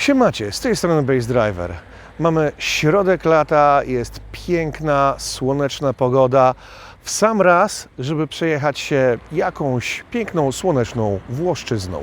Siemacie, z tej strony Base Driver. Mamy środek lata, jest piękna, słoneczna pogoda. W sam raz, żeby przejechać się jakąś piękną, słoneczną Włoszczyzną.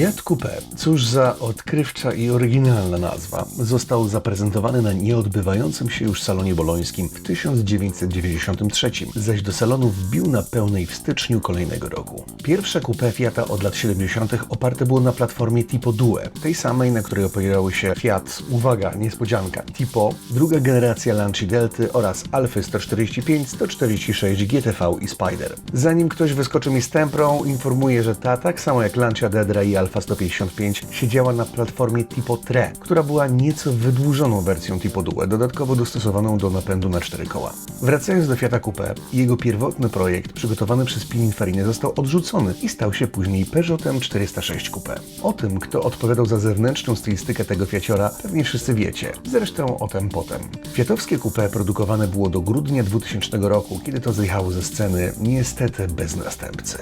Fiat Coupe, cóż za odkrywcza i oryginalna nazwa, został zaprezentowany na nieodbywającym się już salonie bolońskim w 1993, zaś do salonu wbił na pełnej w styczniu kolejnego roku. Pierwsze coupe Fiata od lat 70. oparte było na platformie Tipo Due, tej samej, na której opierały się Fiat, uwaga, niespodzianka, Tipo, druga generacja Lanci Delty oraz Alfy 145, 146 GTV i Spider. Zanim ktoś wyskoczy mi z temprą, informuję, że ta, tak samo jak Lancia Dedra i Alfa 155, siedziała na platformie Tipo Tre, która była nieco wydłużoną wersją Tipo Due, dodatkowo dostosowaną do napędu na cztery koła. Wracając do Fiata Coupe, jego pierwotny projekt, przygotowany przez Pininfarinę, został odrzucony i stał się później Peugeotem 406 Coupe. O tym, kto odpowiadał za zewnętrzną stylistykę tego Fiaciora, pewnie wszyscy wiecie. Zresztą o tym potem. Fiatowskie Coupe produkowane było do grudnia 2000 roku, kiedy to zjechało ze sceny, niestety bez następcy.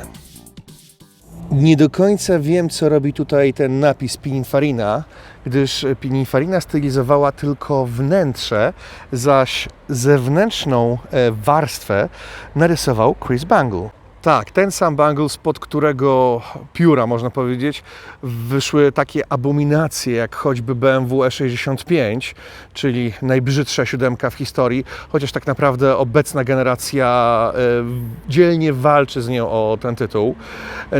Nie do końca wiem, co robi tutaj ten napis Pininfarina, gdyż Pininfarina stylizowała tylko wnętrze, zaś zewnętrzną e, warstwę narysował Chris Bangle. Tak, ten sam Bangle, spod którego pióra, można powiedzieć, wyszły takie abominacje, jak choćby BMW E65, czyli najbrzydsza siódemka w historii, chociaż tak naprawdę obecna generacja e, dzielnie walczy z nią o ten tytuł.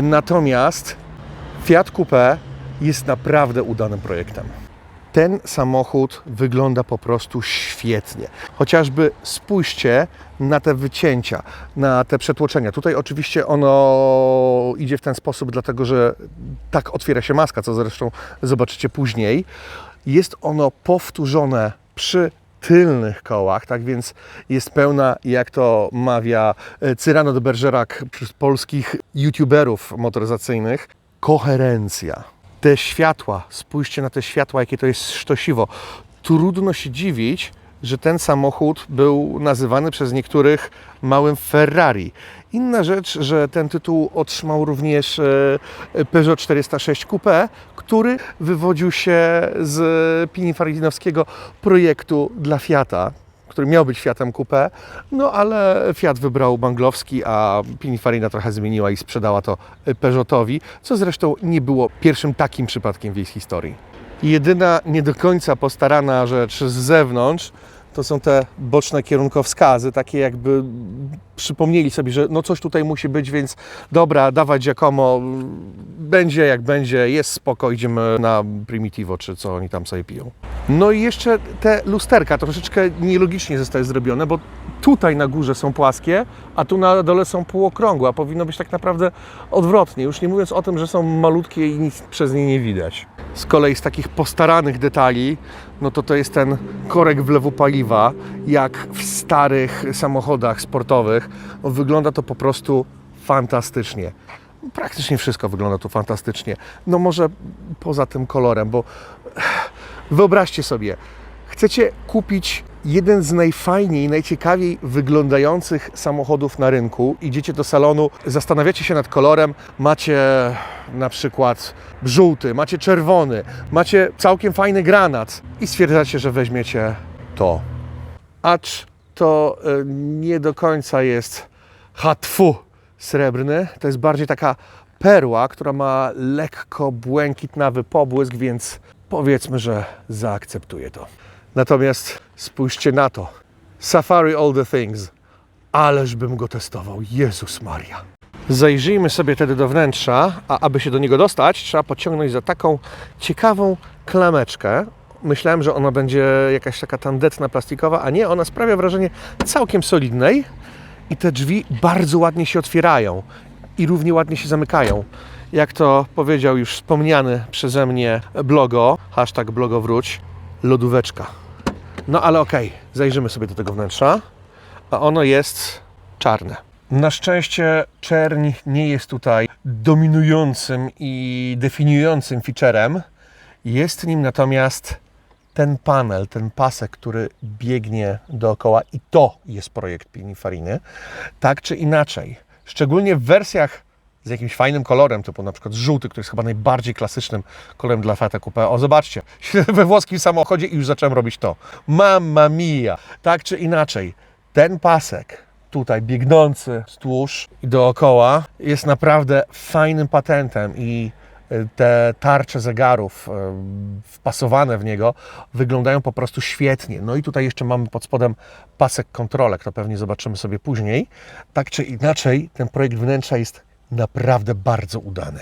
Natomiast Fiat Coupe jest naprawdę udanym projektem. Ten samochód wygląda po prostu świetnie. Chociażby spójrzcie na te wycięcia, na te przetłoczenia. Tutaj oczywiście ono idzie w ten sposób, dlatego że tak otwiera się maska, co zresztą zobaczycie później. Jest ono powtórzone przy tylnych kołach, tak więc jest pełna, jak to mawia e, Cyrano de Bergerac polskich youtuberów motoryzacyjnych, koherencja. Te światła, spójrzcie na te światła, jakie to jest sztosiwo. Trudno się dziwić, że ten samochód był nazywany przez niektórych małym Ferrari. Inna rzecz, że ten tytuł otrzymał również e, Peugeot 406 Coupe, który wywodził się z pininfarinowskiego projektu dla Fiata, który miał być Fiatem Coupe, no ale Fiat wybrał Banglowski, a Pininfarina trochę zmieniła i sprzedała to Peugeotowi, co zresztą nie było pierwszym takim przypadkiem w jej historii. Jedyna nie do końca postarana rzecz z zewnątrz to są te boczne kierunkowskazy, takie jakby przypomnieli sobie, że no coś tutaj musi być, więc dobra, dawać Giacomo, będzie jak będzie, jest spoko, idziemy na Primitivo, czy co oni tam sobie piją. No i jeszcze te lusterka troszeczkę nielogicznie zostały zrobione, bo tutaj na górze są płaskie, a tu na dole są półokrągłe, a powinno być tak naprawdę odwrotnie, już nie mówiąc o tym, że są malutkie i nic przez nie nie widać. Z kolei z takich postaranych detali, no to to jest ten korek wlewu paliwa, jak w starych samochodach sportowych. No, wygląda to po prostu fantastycznie. Praktycznie wszystko wygląda tu fantastycznie. No może poza tym kolorem, bo wyobraźcie sobie, chcecie kupić jeden z najfajniej, najciekawiej wyglądających samochodów na rynku. Idziecie do salonu, zastanawiacie się nad kolorem, macie na przykład żółty, macie czerwony, macie całkiem fajny granat i stwierdzacie, że weźmiecie to. Acz to e, nie do końca jest hatfu srebrny, to jest bardziej taka perła, która ma lekko błękitnawy pobłysk, więc powiedzmy, że zaakceptuję to. Natomiast spójrzcie na to. Safari All the Things. Ależ bym go testował. Jezus Maria. Zajrzyjmy sobie wtedy do wnętrza, a aby się do niego dostać, trzeba pociągnąć za taką ciekawą klameczkę. Myślałem, że ona będzie jakaś taka tandetna, plastikowa, a nie, ona sprawia wrażenie całkiem solidnej i te drzwi bardzo ładnie się otwierają i równie ładnie się zamykają. Jak to powiedział już wspomniany przeze mnie blogo, hashtag blogowróć, lodóweczka. No ale okej, zajrzymy sobie do tego wnętrza, a ono jest czarne. Na szczęście czerń nie jest tutaj dominującym i definiującym featurem. Jest nim natomiast ten panel, ten pasek, który biegnie dookoła i to jest projekt Pininfariny. Tak czy inaczej, szczególnie w wersjach z jakimś fajnym kolorem, typu na przykład żółty, który jest chyba najbardziej klasycznym kolorem dla Fiata Coupe. O, zobaczcie, we włoskim samochodzie i już zacząłem robić to. Mamma mia! Tak czy inaczej, ten pasek tutaj biegnący wzdłuż i dookoła jest naprawdę fajnym patentem i y, te tarcze zegarów y, wpasowane w niego wyglądają po prostu świetnie. No i tutaj jeszcze mamy pod spodem pasek kontrolek, to pewnie zobaczymy sobie później. Tak czy inaczej, ten projekt wnętrza jest naprawdę bardzo udany.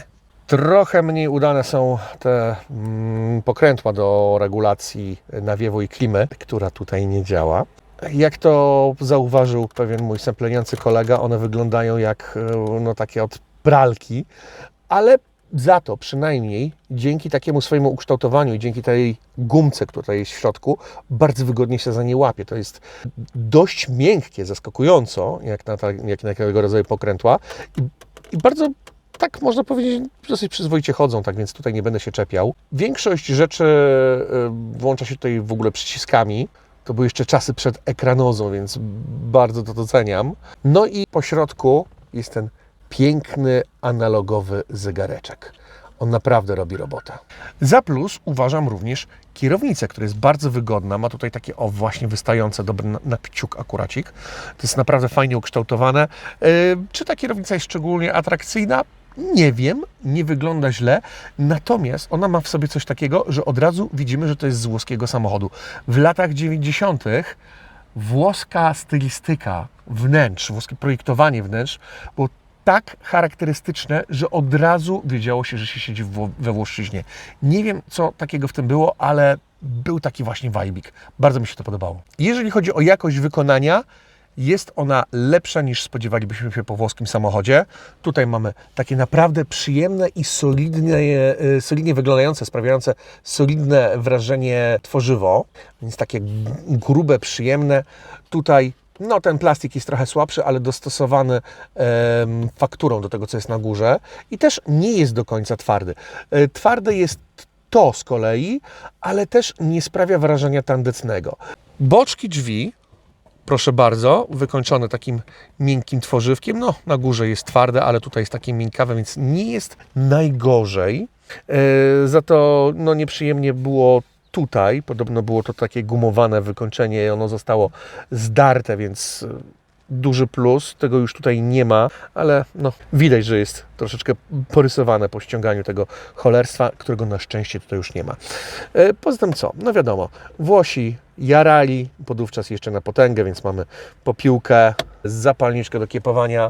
Trochę mniej udane są te mm, pokrętła do regulacji nawiewu i klimy, która tutaj nie działa. Jak to zauważył pewien mój sempleniący kolega, one wyglądają jak e, no, takie od pralki, ale za to przynajmniej dzięki takiemu swojemu ukształtowaniu i dzięki tej gumce, która jest w środku, bardzo wygodnie się za nie łapie. To jest dość miękkie, zaskakująco, jak na, ta, jak na tego rodzaju pokrętła i, i bardzo tak można powiedzieć, dosyć przyzwoicie chodzą, tak więc tutaj nie będę się czepiał. Większość rzeczy y, włącza się tutaj w ogóle przyciskami. To były jeszcze czasy przed ekranozą, więc bardzo to doceniam. No i po środku jest ten piękny analogowy zegareczek. On naprawdę robi robotę. Za plus uważam również kierownicę, która jest bardzo wygodna. Ma tutaj takie o właśnie wystające, dobry na, na piciuk akuracik. To jest naprawdę fajnie ukształtowane. Yy, czy ta kierownica jest szczególnie atrakcyjna? Nie wiem, nie wygląda źle, natomiast ona ma w sobie coś takiego, że od razu widzimy, że to jest z włoskiego samochodu. W latach 90. włoska stylistyka wnętrz, włoskie projektowanie wnętrz było tak charakterystyczne, że od razu wiedziało się, że się siedzi we Włoszczyźnie. Nie wiem, co takiego w tym było, ale był taki właśnie wajbik. Bardzo mi się to podobało. Jeżeli chodzi o jakość wykonania, jest ona lepsza niż spodziewalibyśmy się po włoskim samochodzie. Tutaj mamy takie naprawdę przyjemne i y, solidnie wyglądające, sprawiające solidne wrażenie tworzywo, więc takie grube, przyjemne. Tutaj no, ten plastik jest trochę słabszy, ale dostosowany em, fakturą do tego, co jest na górze i też nie jest do końca twardy. E, twarde jest to z kolei, ale też nie sprawia wrażenia tandetnego. Boczki drzwi proszę bardzo, wykończone takim miękkim tworzywkiem. No, na górze jest twarde, ale tutaj jest takie miękkawe, więc nie jest najgorzej. E, za to no, nieprzyjemnie było tutaj. Podobno było to takie gumowane wykończenie i ono zostało zdarte, więc e, duży plus. Tego już tutaj nie ma, ale no, widać, że jest troszeczkę porysowane po ściąganiu tego cholerstwa, którego na szczęście tutaj już nie ma. E, Poza tym co? No wiadomo, Włosi jarali, podówczas jeszcze na potęgę, więc mamy popiłkę, zapalniczkę do kiepowania.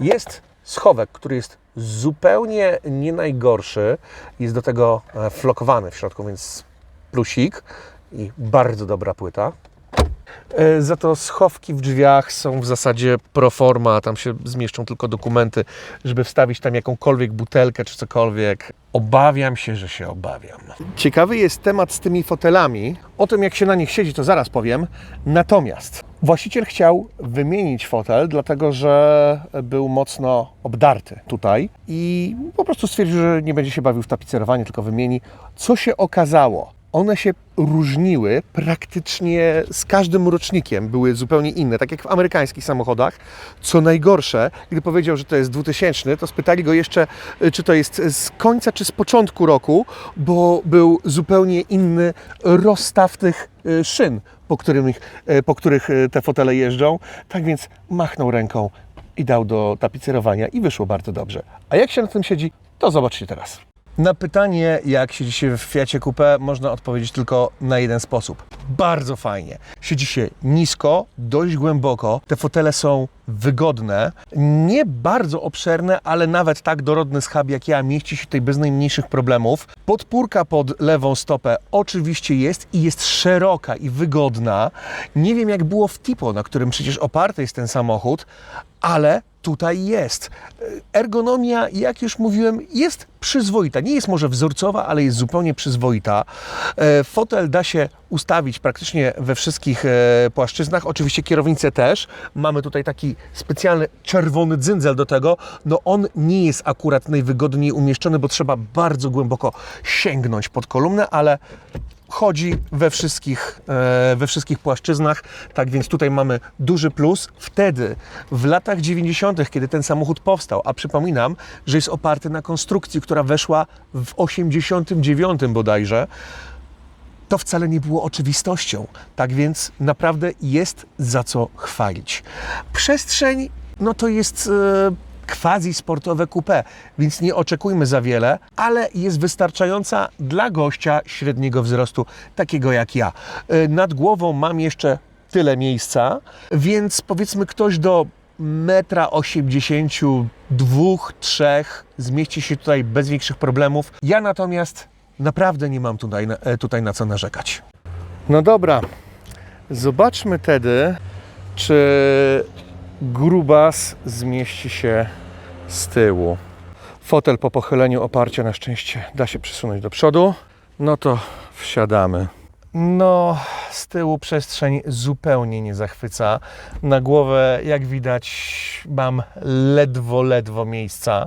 Jest schowek, który jest zupełnie nie najgorszy. Jest do tego e, flokowany w środku, więc plusik i bardzo dobra płyta. E, Za to schowki w drzwiach są w zasadzie pro forma, tam się zmieszczą tylko dokumenty, żeby wstawić tam jakąkolwiek butelkę czy cokolwiek. Obawiam się, że się obawiam. Ciekawy jest temat z tymi fotelami. O tym, jak się na nich siedzi, to zaraz powiem. Natomiast właściciel chciał wymienić fotel, dlatego że był mocno obdarty tutaj i po prostu stwierdził, że nie będzie się bawił w tapicerowanie, tylko wymieni. Co się okazało? One się różniły praktycznie z każdym rocznikiem, były zupełnie inne, tak jak w amerykańskich samochodach. Co najgorsze, gdy powiedział, że to jest 2000, to spytali go jeszcze, y, czy to jest z końca, czy z początku roku, bo był zupełnie inny rozstaw tych y, szyn, po, którym, po których y, te fotele jeżdżą. Tak więc machnął ręką i dał do tapicerowania i wyszło bardzo dobrze. A jak się na tym siedzi, to zobaczcie teraz. Na pytanie, jak siedzi się w Fiacie Coupe, można odpowiedzieć tylko na jeden sposób. Bardzo fajnie. Siedzi się nisko, dość głęboko. Te fotele są wygodne, nie bardzo obszerne, ale nawet tak dorodny schab jak ja mieści się tutaj bez najmniejszych problemów. Podpórka pod lewą stopę oczywiście jest i jest szeroka i wygodna. Nie wiem jak było w Tipo, na którym przecież oparty jest ten samochód, ale tutaj jest. Ergonomia, jak już mówiłem, jest przyzwoita. Nie jest może wzorcowa, ale jest zupełnie przyzwoita. E, Fotel da się ustawić praktycznie we wszystkich e, płaszczyznach. Oczywiście kierownicę też. Mamy tutaj taki specjalny czerwony dzyndzel do tego. No on nie jest akurat najwygodniej umieszczony, bo trzeba bardzo głęboko sięgnąć pod kolumnę, ale chodzi we wszystkich, e, we wszystkich płaszczyznach. Tak więc tutaj mamy duży plus. Wtedy, w latach 90., kiedy ten samochód powstał, a przypominam, że jest oparty na konstrukcji, która weszła w 89 bodajże, to wcale nie było oczywistością. Tak więc naprawdę jest za co chwalić. Przestrzeń, no to jest e, quasi sportowe coupé, więc nie oczekujmy za wiele, ale jest wystarczająca dla gościa średniego wzrostu, takiego jak ja. E, nad głową mam jeszcze tyle miejsca, więc powiedzmy ktoś do metra 82, 3 zmieści się tutaj bez większych problemów. Ja natomiast naprawdę nie mam tutaj, e, tutaj na co narzekać. No dobra, zobaczmy tedy, czy grubas zmieści się z tyłu. Fotel po pochyleniu oparcia na szczęście da się przesunąć do przodu. No to wsiadamy. No, z tyłu przestrzeń zupełnie nie zachwyca. Na głowę, jak widać, mam ledwo, ledwo miejsca.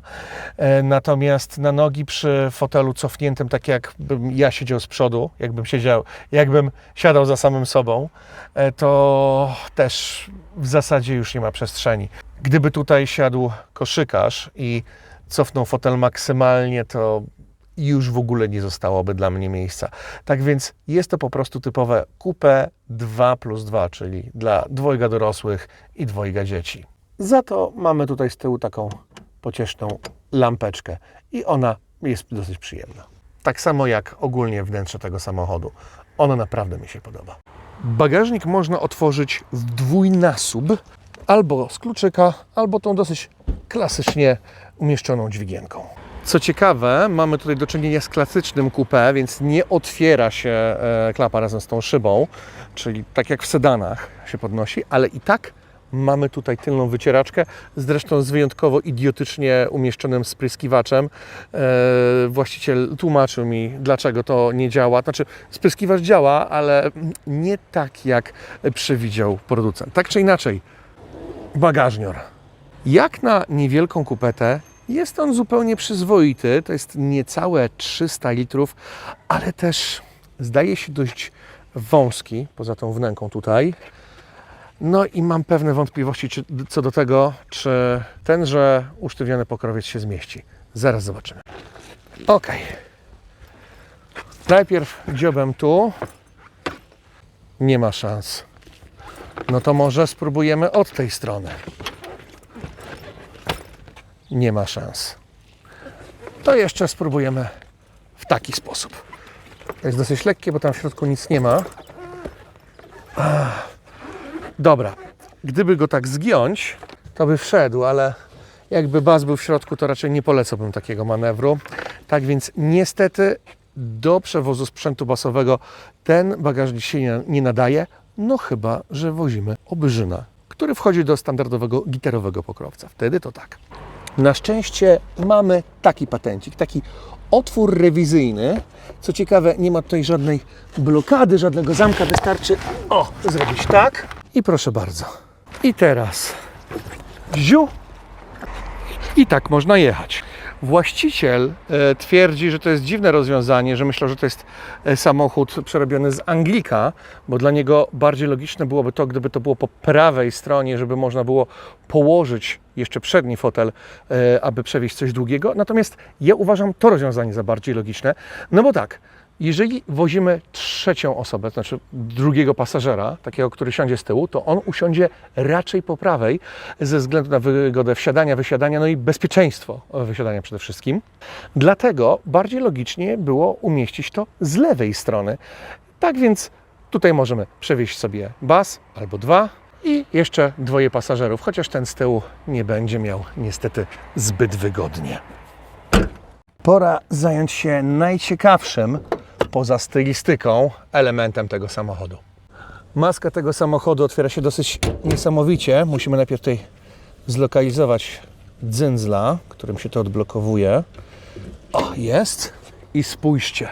E, Natomiast na nogi przy fotelu cofniętym, tak jakbym ja siedział z przodu, jakbym siedział, jakbym siadał za samym sobą, e, to też w zasadzie już nie ma przestrzeni. Gdyby tutaj siadł koszykarz i cofnął fotel maksymalnie, to już w ogóle nie zostałoby dla mnie miejsca. Tak więc jest to po prostu typowe coupé 2 plus 2, czyli dla dwojga dorosłych i dwojga dzieci. Za to mamy tutaj z tyłu taką pocieszną lampeczkę i ona jest dosyć przyjemna. Tak samo jak ogólnie wnętrze tego samochodu. Ono naprawdę mi się podoba. Bagażnik można otworzyć w dwójnasób, albo z kluczyka, albo tą dosyć klasycznie umieszczoną dźwigienką. Co ciekawe, mamy tutaj do czynienia z klasycznym coupé, więc nie otwiera się e, klapa razem z tą szybą, czyli tak jak w sedanach się podnosi, ale i tak mamy tutaj tylną wycieraczkę, zresztą z wyjątkowo idiotycznie umieszczonym spryskiwaczem. E, właściciel tłumaczył mi, dlaczego to nie działa. Znaczy, spryskiwacz działa, ale nie tak, jak przewidział producent. Tak czy inaczej, bagażnior. Jak na niewielką kupetę jest on zupełnie przyzwoity. To jest niecałe 300 litrów, ale też zdaje się dość wąski, poza tą wnęką tutaj. No i mam pewne wątpliwości czy, co do tego, czy tenże usztywniony pokrowiec się zmieści. Zaraz zobaczymy. Ok. Najpierw dziobem tu. Nie ma szans. No to może spróbujemy od tej strony. Nie ma szans. To jeszcze spróbujemy w taki sposób. To jest dosyć lekkie, bo tam w środku nic nie ma. Ach. Dobra. Gdyby go tak zgiąć, to by wszedł, ale jakby baz był w środku, to raczej nie polecałbym takiego manewru. Tak więc niestety do przewozu sprzętu basowego ten bagażnik się nie, nie nadaje, no chyba, że wozimy obyżyna, który wchodzi do standardowego gitarowego pokrowca. Wtedy to tak. Na szczęście mamy taki patencik, taki otwór rewizyjny. Co ciekawe, nie ma tutaj żadnej blokady, żadnego zamka. Wystarczy o, zrobić tak i proszę bardzo. I teraz ziu i tak można jechać. Właściciel e, twierdzi, że to jest dziwne rozwiązanie, że myślał, że to jest e, samochód przerobiony z Anglika, bo dla niego bardziej logiczne byłoby to, gdyby to było po prawej stronie, żeby można było położyć jeszcze przedni fotel, e, aby przewieźć coś długiego. Natomiast ja uważam to rozwiązanie za bardziej logiczne, no bo tak, jeżeli wozimy trzecią osobę, to znaczy drugiego pasażera, takiego, który siądzie z tyłu, to on usiądzie raczej po prawej ze względu na wygodę wsiadania, wysiadania, no i bezpieczeństwo wysiadania przede wszystkim. Dlatego bardziej logicznie było umieścić to z lewej strony. Tak więc tutaj możemy przewieźć sobie bas albo dwa i jeszcze dwoje pasażerów, chociaż ten z tyłu nie będzie miał niestety zbyt wygodnie. Pora zająć się najciekawszym poza stylistyką elementem tego samochodu. Maska tego samochodu otwiera się dosyć niesamowicie. Musimy najpierw tutaj zlokalizować dzyndzla, którym się to odblokowuje. O, jest. I spójrzcie,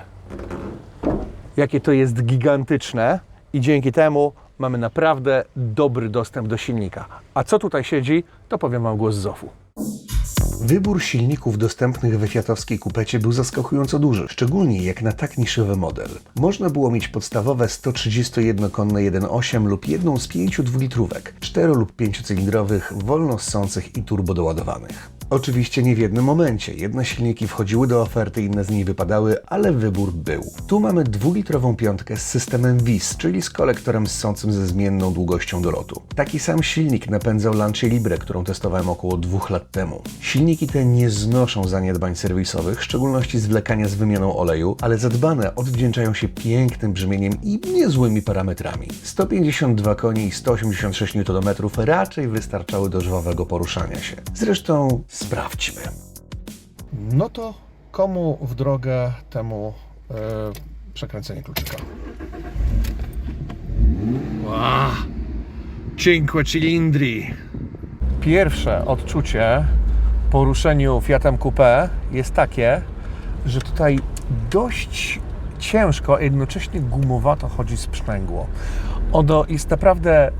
jakie to jest gigantyczne i dzięki temu mamy naprawdę dobry dostęp do silnika. A co tutaj siedzi, to powiem Wam głos z Zofu. Wybór silników dostępnych we fiatowskiej kupecie był zaskakująco duży, szczególnie jak na tak niszowy model. Można było mieć podstawowe 131-konne 1.8 lub jedną z pięciu dwulitrówek, 4 lub 5-cylindrowych, wolno ssących i turbodoładowanych. Oczywiście nie w jednym momencie. Jedne silniki wchodziły do oferty, inne z niej wypadały, ale wybór był. Tu mamy dwulitrową piątkę z systemem WIS, czyli z kolektorem ssącym ze zmienną długością dolotu. Taki sam silnik napędzał Lancia Libre, którą testowałem około dwóch lat temu. Silniki te nie znoszą zaniedbań serwisowych, w szczególności zwlekania z wymianą oleju, ale zadbane odwdzięczają się pięknym brzmieniem i niezłymi parametrami. 152 koni i 186 Nm raczej wystarczały do żwawego poruszania się. Zresztą sprawdźmy. No to komu w drogę temu e, przekręcenie kluczyka? Wow. Cinque cilindri. Pierwsze odczucie po ruszeniu Fiatem Coupé jest takie, że tutaj dość ciężko, a jednocześnie gumowato chodzi sprzęgło. Ono jest naprawdę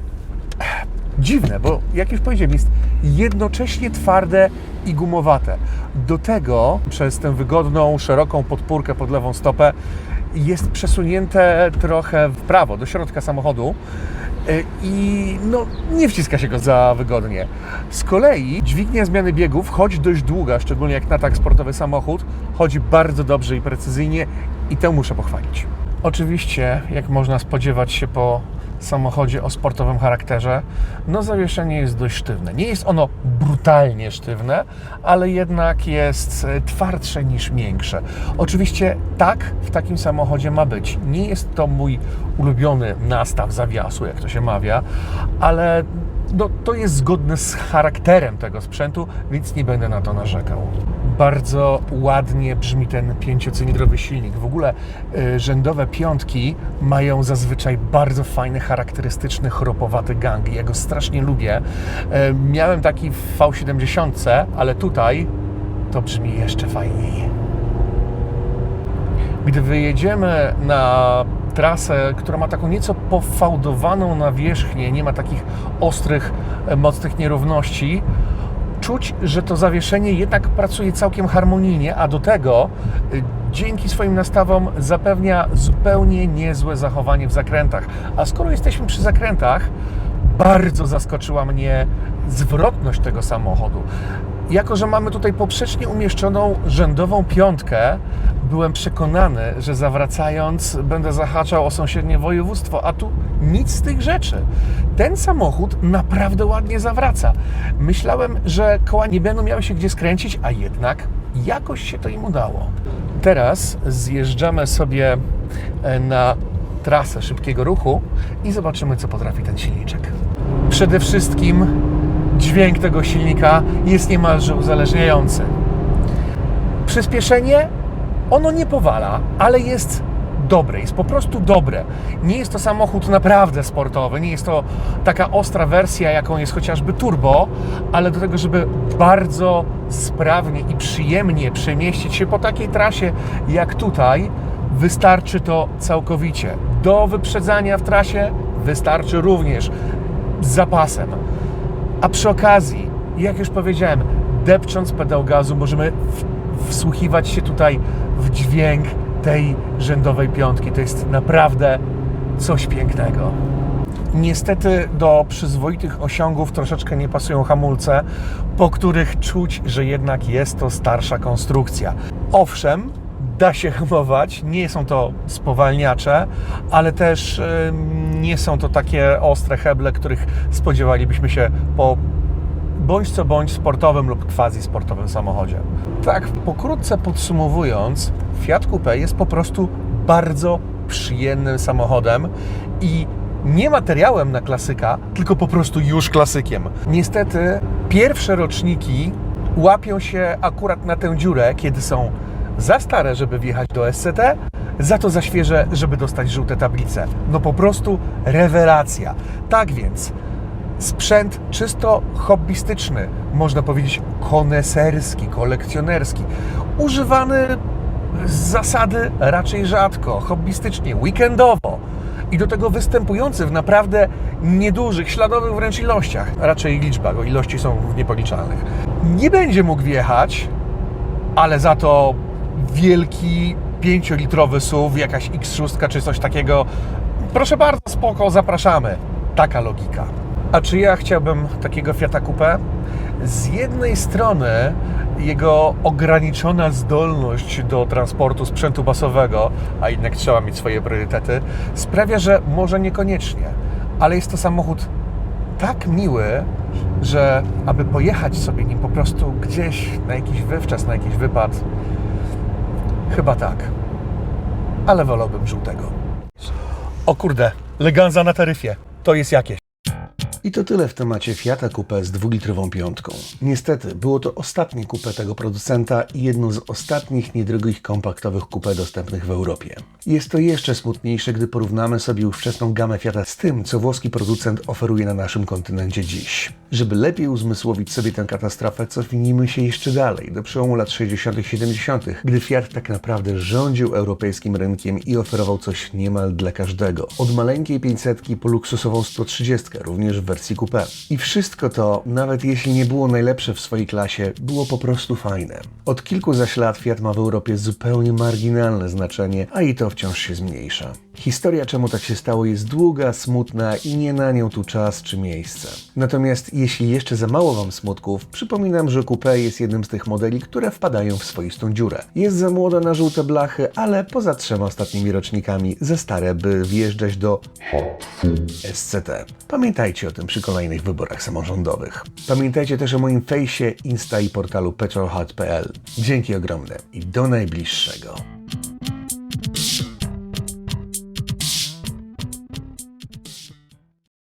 dziwne, bo jak już powiedziałem, jest jednocześnie twarde i gumowate. Do tego przez tę wygodną, szeroką podpórkę pod lewą stopę jest przesunięte trochę w prawo, do środka samochodu y, i no, nie wciska się go za wygodnie. Z kolei dźwignia zmiany biegów, choć dość długa, szczególnie jak na tak sportowy samochód, chodzi bardzo dobrze i precyzyjnie i tę muszę pochwalić. Oczywiście, jak można spodziewać się po samochodzie o sportowym charakterze, no zawieszenie jest dość sztywne. Nie jest ono brutalnie sztywne, ale jednak jest e, twardsze niż miększe. Oczywiście tak w takim samochodzie ma być. Nie jest to mój ulubiony nastaw zawiasu, jak to się mawia, ale no, to jest zgodne z charakterem tego sprzętu, więc nie będę na to narzekał. Bardzo ładnie brzmi ten pięciocylindrowy silnik. W ogóle y, rzędowe piątki mają zazwyczaj bardzo fajny, charakterystyczny, chropowaty gang. Ja go strasznie lubię. Y, miałem taki w V70, ale tutaj to brzmi jeszcze fajniej. Gdy wyjedziemy na trasę, która ma taką nieco pofałdowaną nawierzchnię, nie ma takich ostrych, e, mocnych nierówności, czuć, że to zawieszenie jednak pracuje całkiem harmonijnie, a do tego y, dzięki swoim nastawom zapewnia zupełnie niezłe zachowanie w zakrętach. A skoro jesteśmy przy zakrętach, bardzo zaskoczyła mnie zwrotność tego samochodu. Jako, że mamy tutaj poprzecznie umieszczoną rzędową piątkę, byłem przekonany, że zawracając będę zahaczał o sąsiednie województwo, a tu nic z tych rzeczy. Ten samochód naprawdę ładnie zawraca. Myślałem, że koła nie będą miały się gdzie skręcić, a jednak jakoś się to im udało. Teraz zjeżdżamy sobie e, na trasę szybkiego ruchu i zobaczymy, co potrafi ten silniczek. Przede wszystkim dźwięk tego silnika jest niemalże uzależniający. Przyspieszenie ono nie powala, ale jest dobre, jest po prostu dobre. Nie jest to samochód naprawdę sportowy, nie jest to taka ostra wersja, jaką jest chociażby turbo, ale do tego, żeby bardzo sprawnie i przyjemnie przemieścić się po takiej trasie jak tutaj, wystarczy to całkowicie. Do wyprzedzania w trasie wystarczy również z zapasem. A przy okazji, jak już powiedziałem, depcząc pedał gazu, możemy wsłuchiwać się tutaj w dźwięk tej rzędowej piątki. To jest naprawdę coś pięknego. Niestety do przyzwoitych osiągów troszeczkę nie pasują hamulce, po których czuć, że jednak jest to starsza konstrukcja. Owszem, da się hamować, nie są to spowalniacze, ale też nie są to takie ostre heble, których spodziewalibyśmy się po bądź co bądź sportowym lub quasi sportowym samochodzie. Tak, pokrótce podsumowując, Fiat Coupe jest po prostu bardzo przyjemnym samochodem i nie materiałem na klasyka, tylko po prostu już klasykiem. Niestety, pierwsze roczniki łapią się akurat na tę dziurę, kiedy są za stare, żeby wjechać do SCT, za to za świeże, żeby dostać żółte tablice. No po prostu rewelacja. Tak więc, sprzęt czysto hobbystyczny, można powiedzieć koneserski, kolekcjonerski, używany z zasady raczej rzadko, hobbystycznie, weekendowo i do tego występujący w naprawdę niedużych, śladowych wręcz ilościach, raczej liczbach, bo ilości są niepoliczalnych. nie będzie mógł wjechać, ale za to wielki 5-litrowy SUV, jakaś X6 czy coś takiego. Proszę bardzo, spoko, zapraszamy. Taka logika. A czy ja chciałbym takiego Fiata Coupe? Z jednej strony jego ograniczona zdolność do transportu sprzętu basowego, a jednak trzeba mieć swoje priorytety, sprawia, że może niekoniecznie, ale jest to samochód tak miły, że aby pojechać sobie nim po prostu gdzieś na jakiś wywczas, na jakiś wypad, chyba tak. Ale wolałbym żółtego. O kurde, leganza na taryfie. To jest jakieś. I to tyle w temacie Fiata Coupe z dwulitrową piątką. Niestety, było to ostatnie coupe tego producenta i jedno z ostatnich niedrogich kompaktowych coupe dostępnych w Europie. Jest to jeszcze smutniejsze, gdy porównamy sobie ówczesną gamę Fiata z tym, co włoski producent oferuje na naszym kontynencie dziś. Żeby lepiej uzmysłowić sobie tę katastrofę, cofnijmy się jeszcze dalej, do przełomu lat 60. 70., gdy Fiat tak naprawdę rządził europejskim rynkiem i oferował coś niemal dla każdego. Od maleńkiej 500 po luksusową 130, również w wersji coupe. I wszystko to, nawet jeśli nie było najlepsze w swojej klasie, było po prostu fajne. Od kilku zaś lat Fiat ma w Europie zupełnie marginalne znaczenie, a i to wciąż się zmniejsza. Historia, czemu tak się stało, jest długa, smutna i nie na nią tu czas czy miejsce. Natomiast jeśli jeszcze za mało Wam smutków, przypominam, że Coupe jest jednym z tych modeli, które wpadają w swoistą dziurę. Jest za młoda na żółte blachy, ale poza trzema ostatnimi rocznikami za stare, by wjeżdżać do SCT. Pamiętajcie o tym przy kolejnych wyborach samorządowych. Pamiętajcie też o moim fejsie, Insta i portalu petrolheart.pl. Dzięki ogromne i do najbliższego.